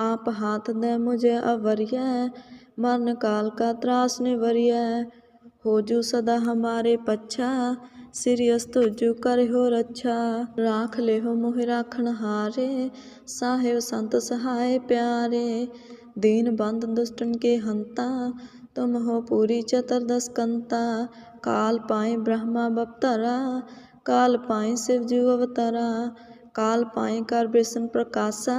आप हाथ दे मुझे अवर्य मरण काल का त्रास निवर्य हो जू सदा हमारे पच्छा सिरियस तुझु कर हो रक्षा राख ले हो मोहि राखण हारे साहेब संत सहाय प्यारे दीन बंद दुष्टन के हंता तुम हो पूरी चतुर्दश कंता काल पाए ब्रह्मा बपतरा काल पाए शिव जू अवतरा काल पाए कर विष्णु प्रकाशा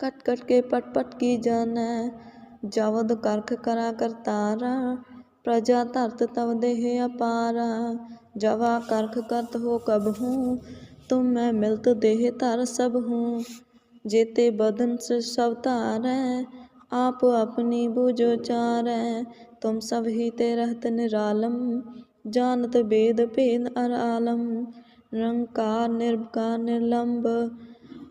ਕਟ ਕਟ ਕੇ ਪਟ ਪਟ ਕੀ ਜਾਣੈ, ਜਵਦ ਕਰਖ ਕਰਾ ਕਰਤਾਰਾ, ਪ੍ਰਜਾ ਧਰਤ ਤਵ ਦੇਹ ਅਪਾਰਾ, ਜਵਾ ਕਰਖ ਕਰਤ ਹੋ ਕਬ ਹੂੰ, ਤੁਮ ਮੈਂ ਮਿਲਤ ਦੇਹ ਧਰ ਸਭ ਹੂੰ, ਜੇਤੇ ਬਦਨ ਸਭ ਧਾਰੈ, ਆਪ ਆਪਣੀ ਬੂਝੋ ਚਾਰੈ ਤੁਮ ਸਭ ਹੀ ਤੇ ਰਹਤ ਨਿਰਾਲਮ ਜਾਨਤ ਬੇਦ ਭੇਦ ਅਰ ਆਲਮ, ਨਿਰੰਕਾਰ ਨਿਰਭਕਾਰ ਨਿਰਲੰਭ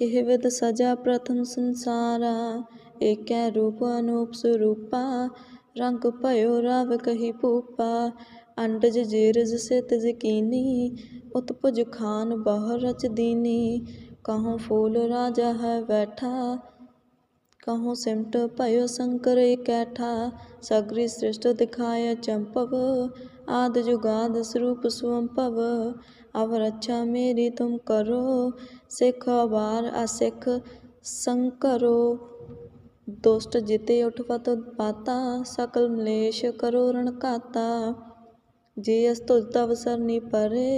કહેવત ਸਜਾ ਪ੍ਰਥਮ ਸੰਸਾਰਾ એકે રૂપ અનુપ સ્વરૂપા રંગ ભયો રાવ કહી ભૂપા અંડજ જીરજ સિત જકીની ਉਤਪਜ ਖਾਨ ਬਾਹਰ ਰਚ ਦੀਨੀ, ਕਹੋ ਫੂਲ ਰਾਜਾ ਹੈ ਬੈਠਾ, ਕਹੋ ਸਿਮਟ ਭਇਓ ਸੰਕਰ ਇਕੈਠਾ, ਸਗਰੀ ਸ੍ਰਿਸ਼ਟ ਦਿਖਾਇਆ ਚੰਪਵ, ਆਦ ਜੁਗਾਦ ਸਰੂਪ ਸੁਵੰਭਵ अब रक्षा मेरी तुम करो सिख बार असिख संकरो दुष्ट जिते उठपत पाता सकल मलेश करो रण काता जे अस्तुज तव सरनी परे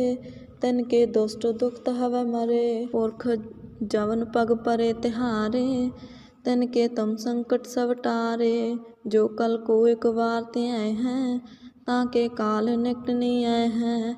तिन के दुष्ट दुखत हव मरे पुरख जवन पग परे तिहारे तिन के तुम संकट सब टारे जो कल को एक बार ते आए हैं ताके काल निकट नहीं आए हैं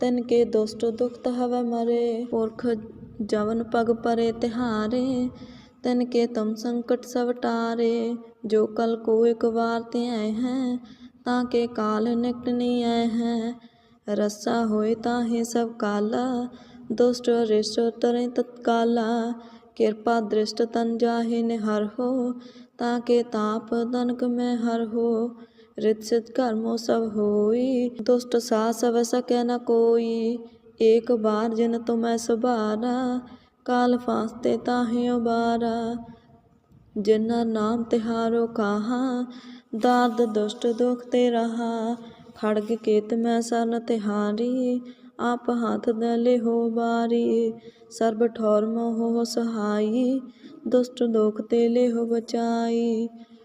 ਤਿਨ ਕੇ ਦੁਸ਼ਟ ਦੁਖਤ ਹਵੈ ਮਰੇ, ਪੁਰਖ ਜਵਨ ਪਗ ਪਰੇ ਤਿਹਾਰੇ, ਤਿਨ ਕੇ ਤਮ ਸੰਕਟ ਸਭ ਟਾਰੇ, ਜੋ ਕਲ ਕੋ ਇੱਕ ਵਾਰ ਤੇ ਆਏ ਹੈ, ਤਾਂ ਕੇ ਕਾਲ ਨਿਕਟ ਨਹੀਂ ਆਏ ਹੈ, ਰਸਾ ਹੋਏ ਤਾਹੇ ਸਭ ਕਾਲਾ, ਦੁਸ਼ਟ ਰਿਸ਼ਟ ਤਰੇ ਤਤਕਾਲਾ, ਕਿਰਪਾ ਦ੍ਰਿਸ਼ਟ ਤਨ ਜਾਹੇ ਨਿਹਰ ਹੋ, ਤਾਂ ਕੇ ਤਾਪ ਤਨਕ ਮੈਂ ਹਰ ਹੋ ਰਿਤ ਸਿਤ ਕਰਮੋ ਸਭ ਹੋਈ, ਦੁਸ਼ਟ ਸਾ ਸਭ ਸਕੈ ਨ ਕੋਈ। ਏਕ ਬਾਰ ਜਿਨ ਤੁਮੈ ਸੁਭਾਰਾ, ਕਾਲ ਫਾਸਤੇ ਤਾਹੇ ਉਬਾਰਾ ਜਿਨਾ ਨਾਮ ਤਿਹਾਰੋ ਕਾਹਾ, ਦਾਦ ਦੁਸ਼ਟ ਦੁਖ ਤੇ ਰਹਾ। ਖੜਗ ਕੇਤ ਮੈਂ ਸਰਨ ਤਿਹਾਰੀ, ਆਪ ਹੱਥ ਦਲੇ ਹੋ ਬਾਰੀ। ਸਰਬ ਠੌਰ ਮੋਹ ਸਹਾਈ, ਦੁਸ਼ਟ ਦੋਖ ਤੇ ਲੈ ਹੋ ਬਚਾਈ।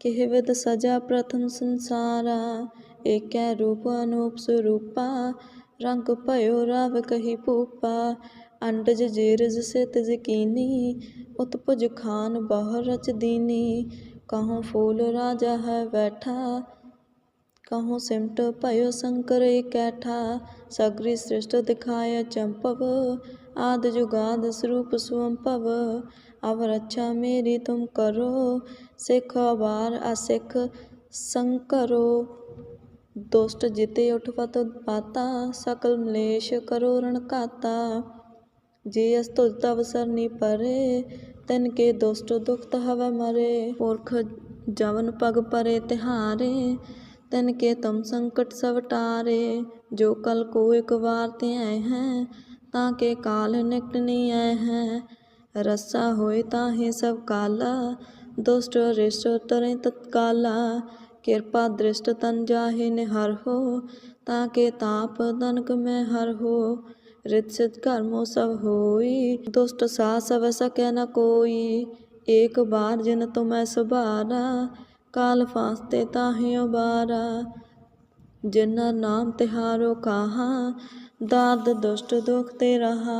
કહેવત સજા પ્રથમ સંસારા એક્યા રૂપ અનુપ સ્વરૂપા રંગ ભયો રાવ કહી પૂપા અંડજ જીરજ સિત જકીની ઉતપજ ખાન બહર રચ દીની કહો ફૂલ રાજા હૈ બેઠા કહો સિમટ ભયો શંકર કૈઠા સગરી સૃષ્ટ દિખાય ચંપવ આદ જુગાદ સ્વરૂપ સ્વંભવ अब रक्षा मेरी तुम करो सिख बार असिख संकरो दुष्ट जिते उठपत पाता सकल मलेश करो रण काता जे अस्तुज तव सरनी परे तिन के दुष्ट दुखत हव मरे पुरख जवन पग परे तिहारे तिन के तुम संकट सब टारे जो कल को एक बार ते आए हैं ताके काल निकट नहीं आए हैं रस्सा होए ताहे सब काला दुष्ट रिष्ट तरे तत्काला कृपा दृष्ट तन जाहे निहर हो ताके ताप दनक में हर हो रित सिद्ध कर्मो सब होई दुष्ट सा सब सके न कोई एक बार जिन तुम्हें सुबारा काल फास्ते ताहे उबारा जिन्ना नाम तिहारो कहा दाद दुष्ट दुख ते रहा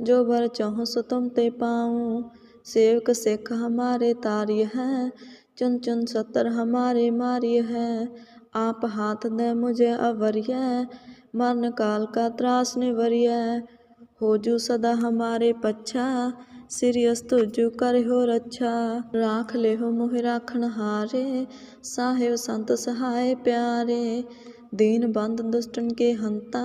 जो बर चाहो सो तुम ते पाऊं सेवक सिख हमारे तार्य है चुन चुन सतर हमारे मार्य है आप हाथ दे मुझे अवर्य मरण काल का त्रास निवर्य हो जू सदा हमारे पच्छा सिरियस तुझु कर हो रक्षा राख ले हो मोहि राखण हारे साहेब संत सहाय प्यारे दीन बंद दुष्टन के हंता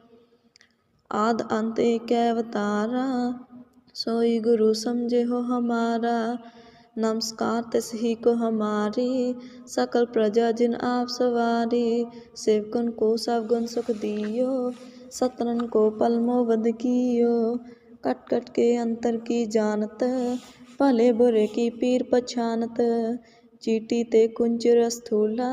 आद अंत एक अवतारा सोई गुरु समझे हो हमारा नमस्कार तिस ही को हमारी सकल प्रजा जिन आप सवारी सेवकन को सब गुण सुख दियो सतरन को पलमो बद कियो कट कट के अंतर की जानत भले बुरे की पीर पछानत चीटी ते कुंजर स्थूला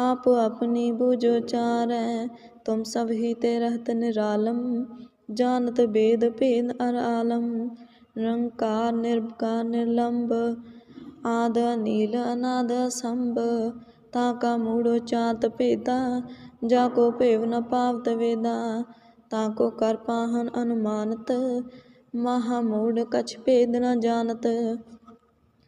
आप अपनी बुझो चारै तुम सब ही ते रहत निरालम जानत वेद भेद अर आलम निरंकार निर्विकार निर्लंब आद नील अनाद संभ ताका मूढ़ो चात भेदा जाको भेव न पावत वेदा ताको कर पाहन अनुमानत महामूढ़ कछ भेद न जानत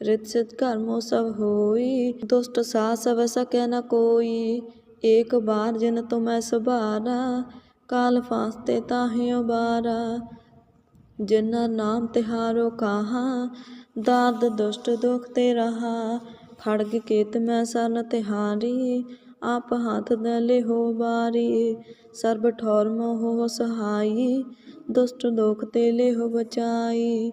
रित सिद्ध कर्मो सब होई दुष्ट सा सब सके न कोई एक बार जिन तुम्हें सुबारा काल फास्ते ताहे उबारा जिन्ना नाम तिहारो कहा दाद दुष्ट दुख ते रहा खड़ग केत मैं सन तिहारी आप हाथ दले हो बारी सर्ब ठौर मोह सहाई ਦੁਸ਼ਟ ਦੋਖ ਤੇ ਲੈ ਹੋ ਬਚਾਈ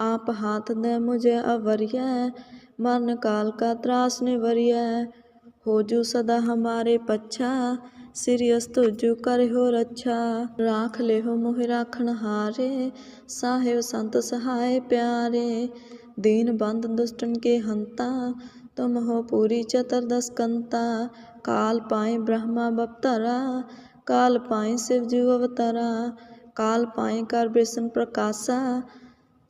आप हाथ दे मुझे अवरिय मरण काल का त्रास निवरिय हो जू सदा हमारे पच्छा सिरियस तुझु कर हो रक्षा राख ले हो मोहि राखण हारे साहेब संत सहाय प्यारे दीन बंद दुष्टन के हंता तुम हो पूरी चतुर्दश कंता काल पाए ब्रह्मा बपतरा काल पाए शिव जी अवतरा काल पाए कर विष्णु प्रकाशा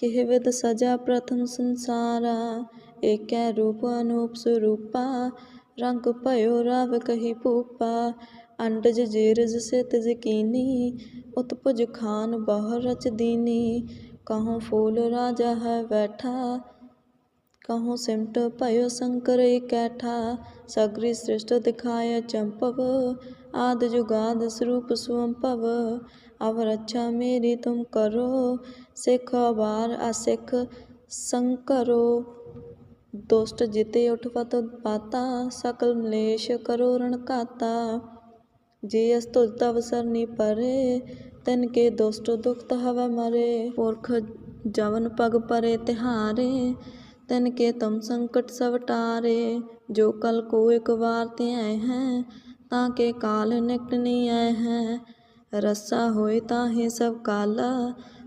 ਕਿਹ ਸਜਾ ਪ੍ਰਥਮ ਸੰਸਾਰਾ, ਏਕੈ ਰੂਪ ਅਨੂਪ ਸਰੂਪਾ, ਰੰਗ ਭਇਓ ਰਵ ਕਹੀ ਭੂਪਾ, ਅੰਡਜ ਜੀਰਜ ਸਿਤ ਜਕੀਨੀ, ਉਤਪੁਜ ਖਾਨ ਬਹੁ ਰਚ ਦੀਨੀ, ਕਹੂੰ ਫੂਲ ਰਾਜਾ ਹੈ ਬੈਠਾ, ਕਹੂੰ ਸਿਮਟ ਭਇਓ ਸ਼ੰਕਰ ਇਕੈਠਾ, ਸਗਰੀ ਸ੍ਰਿਸ਼ਟ ਦਿਖਾਇ ਚੰਪਵ, ਆਦ ਜੁਗਾਦ ਸਰੂਪ ਸੁਅੰਪਵ ਅਵ ਰੱਛਾ ਮੇਰੀ ਤੁਮ ਕਰੋ ਸਿੱਖ ਅਵਾਰ ਅਸਿੱਖ ਸੰਕਰੋ, ਦੁਸ਼ਟ ਜਿਤੇ ਉਠਵਤ ਪਾਤਾ ਸਕਲ ਮਲੇਸ਼ ਕਰੋ ਰਣ ਜੇ ਅਸ ਤੁਜ ਤਵ ਸਰਨੀ ਪਰੇ, ਤਿਨ ਕੇ ਦੁਸ਼ਟ ਦੁਖਤ ਹਵੈ ਮਰੇ। ਪੁਰਖ ਜਵਨ ਪਗ ਪਰੇ ਤਿਹਾਰੇ, ਤਿਨ ਕੇ ਤਮ ਸੰਕਟ ਸਭ ਟਾਰੇ। ਜੋ ਕਲ ਕੋ ਇੱਕ ਵਾਰ ਤੇ ਆਏ ਹੈ, ਤਾਂ ਕੇ ਕਾਲ ਨਿਕਟ ਨਹੀਂ ਆਏ ਹੈ। ਰਸਾ ਹੋਏ ਤਾਂ ਹੀ ਸਭ ਕਾਲਾ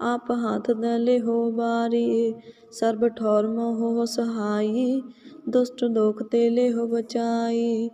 ਆਪ ਹੱਥ ਦਲੇ ਹੋ ਬਾਰੀ ਸਰਬ ਠੌਰ ਮੋਹ ਸਹਾਈ, ਦੁਸ਼ਟ ਦੋਖ ਤੇ ਲੈ ਹੋ ਬਚਾਈ।